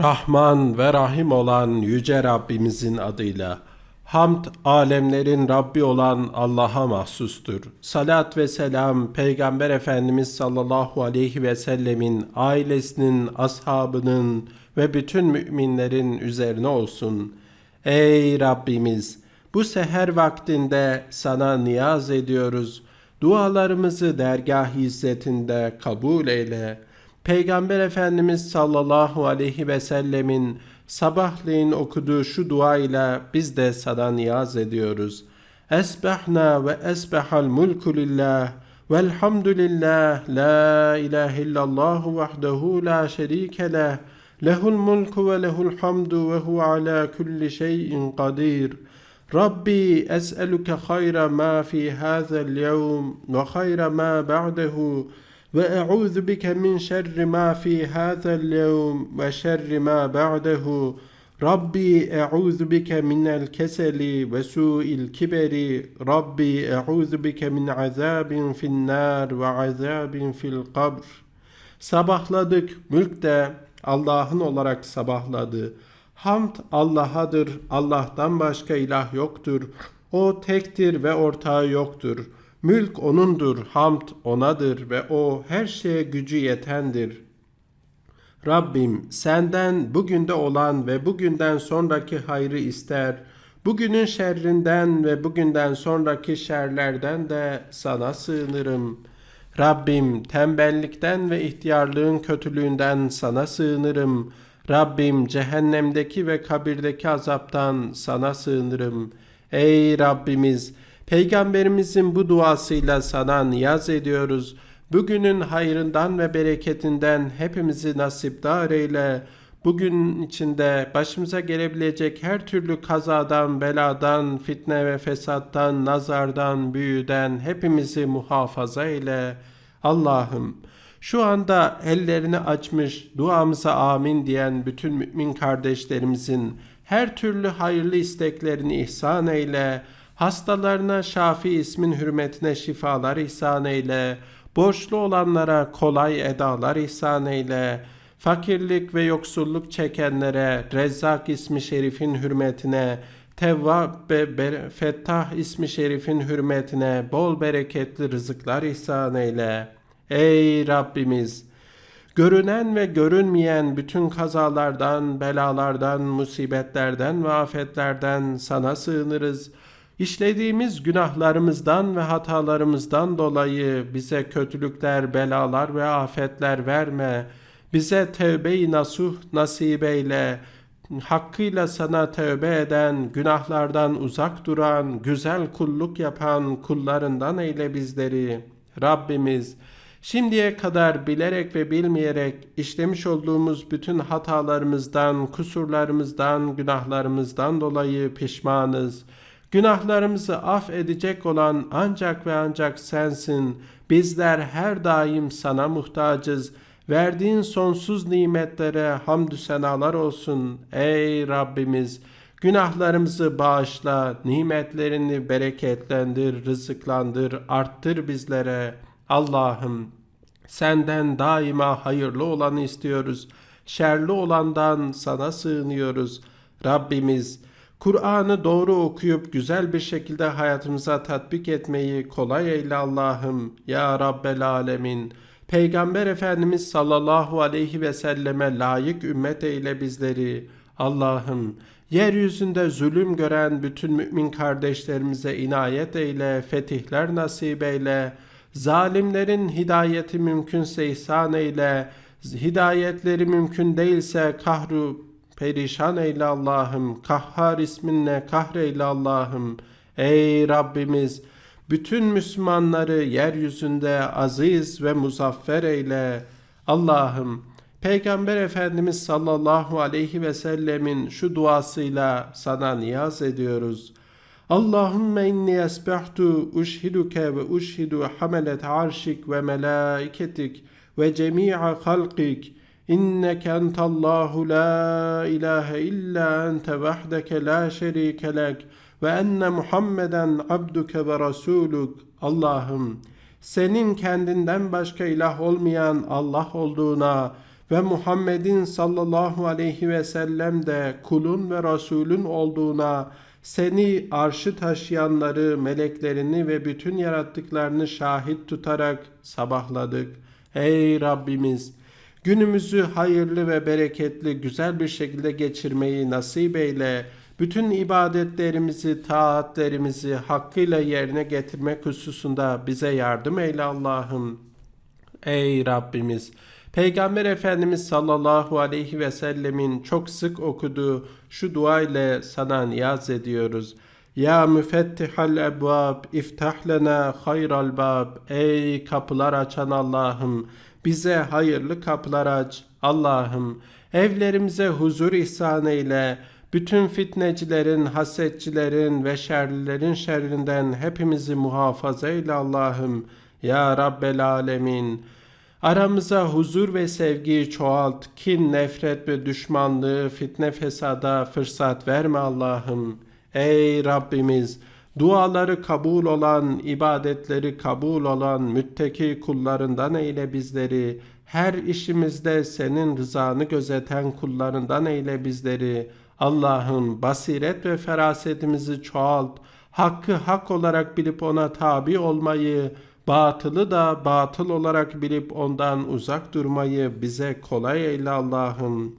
Rahman ve Rahim olan Yüce Rabbimizin adıyla. Hamd alemlerin Rabbi olan Allah'a mahsustur. Salat ve selam Peygamber Efendimiz sallallahu aleyhi ve sellemin ailesinin, ashabının ve bütün müminlerin üzerine olsun. Ey Rabbimiz! Bu seher vaktinde sana niyaz ediyoruz. Dualarımızı dergah izzetinde kabul eyle. Peygamber Efendimiz sallallahu aleyhi ve sellemin sabahleyin okuduğu şu duayla biz de sana niyaz ediyoruz. Esbahna ve esbahal mulku lillah velhamdülillah la ilahe illallah vahdehu la şerike leh lehul mulku ve lehul hamdu ve hu ala kulli şeyin kadir. Rabbi es'eluke hayra ma fi haza'l yevm ve hayra ma ba'dehu ve e'udhu bike min şerri ma fi hazal yevm ve şerri ma ba'dehu Rabbi e'udhu bike minel keseli ve su'il kiberi Rabbi e'udhu bike min azabin fin nar ve azabin fil kabr Sabahladık mülk de Allah'ın olarak sabahladı. Hamd Allah'adır. Allah'tan başka ilah yoktur. O tektir ve ortağı yoktur.'' Mülk O'nundur, hamd O'nadır ve O her şeye gücü yetendir. Rabbim senden bugünde olan ve bugünden sonraki hayrı ister. Bugünün şerrinden ve bugünden sonraki şerlerden de sana sığınırım. Rabbim tembellikten ve ihtiyarlığın kötülüğünden sana sığınırım. Rabbim cehennemdeki ve kabirdeki azaptan sana sığınırım. Ey Rabbimiz Peygamberimizin bu duasıyla sana niyaz ediyoruz. Bugünün hayrından ve bereketinden hepimizi nasipdar eyle. Bugün içinde başımıza gelebilecek her türlü kazadan, beladan, fitne ve fesattan, nazardan, büyüden hepimizi muhafaza eyle. Allah'ım şu anda ellerini açmış, duamıza amin diyen bütün mümin kardeşlerimizin her türlü hayırlı isteklerini ihsan eyle. Hastalarına Şafi ismin hürmetine şifalar ihsan eyle. Borçlu olanlara kolay edalar ihsan eyle. Fakirlik ve yoksulluk çekenlere Rezzak ismi şerifin hürmetine, Tevvab ve Fettah ismi şerifin hürmetine bol bereketli rızıklar ihsan eyle. Ey Rabbimiz! Görünen ve görünmeyen bütün kazalardan, belalardan, musibetlerden ve afetlerden sana sığınırız. İşlediğimiz günahlarımızdan ve hatalarımızdan dolayı bize kötülükler, belalar ve afetler verme. Bize tevbe-i nasuh nasip eyle. Hakkıyla sana tövbe eden, günahlardan uzak duran, güzel kulluk yapan kullarından eyle bizleri. Rabbimiz, Şimdiye kadar bilerek ve bilmeyerek işlemiş olduğumuz bütün hatalarımızdan, kusurlarımızdan, günahlarımızdan dolayı pişmanız. Günahlarımızı af edecek olan ancak ve ancak sensin. Bizler her daim sana muhtacız. Verdiğin sonsuz nimetlere hamdü senalar olsun ey Rabbimiz. Günahlarımızı bağışla, nimetlerini bereketlendir, rızıklandır, arttır bizlere. Allah'ım senden daima hayırlı olanı istiyoruz. Şerli olandan sana sığınıyoruz. Rabbimiz Kur'an'ı doğru okuyup güzel bir şekilde hayatımıza tatbik etmeyi kolay eyle Allah'ım. Ya Rabbel Alemin. Peygamber Efendimiz sallallahu aleyhi ve selleme layık ümmet eyle bizleri. Allah'ım yeryüzünde zulüm gören bütün mümin kardeşlerimize inayet eyle, fetihler nasip eyle. Zalimlerin hidayeti mümkünse ihsan eyle, hidayetleri mümkün değilse kahru perişan eyle Allah'ım, kahhar isminle kahreyle Allah'ım. Ey Rabbimiz, bütün Müslümanları yeryüzünde aziz ve muzaffer eyle. Allah'ım, Peygamber Efendimiz sallallahu aleyhi ve sellemin şu duasıyla sana niyaz ediyoruz. Allahümme inni esbahtu uşhiduke ve uşhidu hamelet arşik ve melaiketik ve cemi'a halkik entallahu la ilahe illa ente vahdeke la şerike lek ve enne Muhammeden abduke ve rasuluk Allah'ım senin kendinden başka ilah olmayan Allah olduğuna ve Muhammed'in sallallahu aleyhi ve sellem de kulun ve Resulün olduğuna seni arşı taşıyanları, meleklerini ve bütün yarattıklarını şahit tutarak sabahladık. Ey Rabbimiz! Günümüzü hayırlı ve bereketli, güzel bir şekilde geçirmeyi nasip eyle. Bütün ibadetlerimizi, taatlerimizi hakkıyla yerine getirmek hususunda bize yardım eyle Allah'ım. Ey Rabbimiz! Peygamber Efendimiz sallallahu aleyhi ve sellemin çok sık okuduğu şu dua ile sana niyaz ediyoruz. Ya müfettihal ebvab, iftah lena hayral bab. Ey kapılar açan Allah'ım, bize hayırlı kapılar aç. Allah'ım, evlerimize huzur ihsan eyle. Bütün fitnecilerin, hasetçilerin ve şerlilerin şerrinden hepimizi muhafaza eyle Allah'ım. Ya Rabbel Alemin. Aramıza huzur ve sevgiyi çoğalt. Kin, nefret ve düşmanlığı, fitne fesada fırsat verme Allah'ım. Ey Rabbimiz! Duaları kabul olan, ibadetleri kabul olan mütteki kullarından eyle bizleri. Her işimizde senin rızanı gözeten kullarından eyle bizleri. Allah'ım basiret ve ferasetimizi çoğalt. Hakkı hak olarak bilip ona tabi olmayı, batılı da batıl olarak bilip ondan uzak durmayı bize kolay eyle Allah'ım.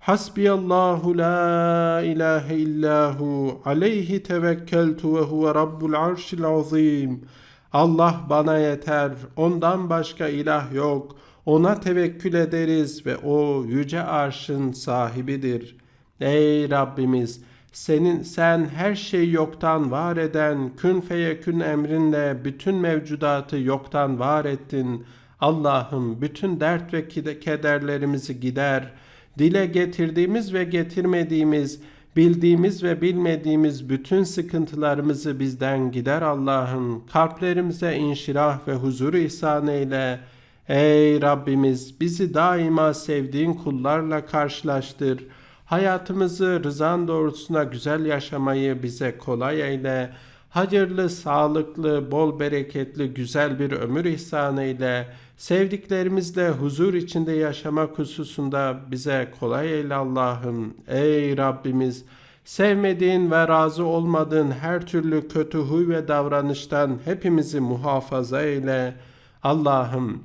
Hasbiyallahu la ilahe illahu aleyhi tevekkeltu ve huve rabbul arşil azim. Allah bana yeter, ondan başka ilah yok. Ona tevekkül ederiz ve o yüce arşın sahibidir. Ey Rabbimiz! Senin sen her şeyi yoktan var eden kün feyekün emrinle bütün mevcudatı yoktan var ettin. Allah'ım bütün dert ve kederlerimizi gider. Dile getirdiğimiz ve getirmediğimiz, bildiğimiz ve bilmediğimiz bütün sıkıntılarımızı bizden gider Allah'ım. Kalplerimize inşirah ve huzur ihsan eyle. Ey Rabbimiz bizi daima sevdiğin kullarla karşılaştır.'' Hayatımızı rızan doğrultusuna güzel yaşamayı bize kolay eyle. Hayırlı, sağlıklı, bol bereketli, güzel bir ömür ihsan eyle. Sevdiklerimizle huzur içinde yaşamak hususunda bize kolay eyle Allah'ım. Ey Rabbimiz! Sevmediğin ve razı olmadığın her türlü kötü huy ve davranıştan hepimizi muhafaza eyle. Allah'ım,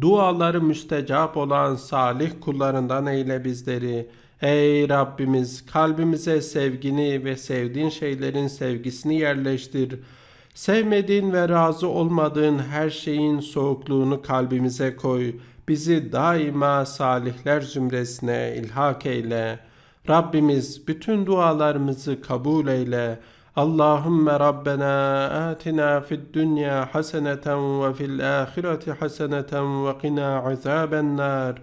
duaları müstecap olan salih kullarından eyle bizleri. Ey Rabbimiz kalbimize sevgini ve sevdiğin şeylerin sevgisini yerleştir. Sevmediğin ve razı olmadığın her şeyin soğukluğunu kalbimize koy. Bizi daima salihler zümresine ilhak eyle. Rabbimiz bütün dualarımızı kabul eyle. Allahümme Rabbena atina fid dünya haseneten ve fil ahireti haseneten ve qina azaben nar.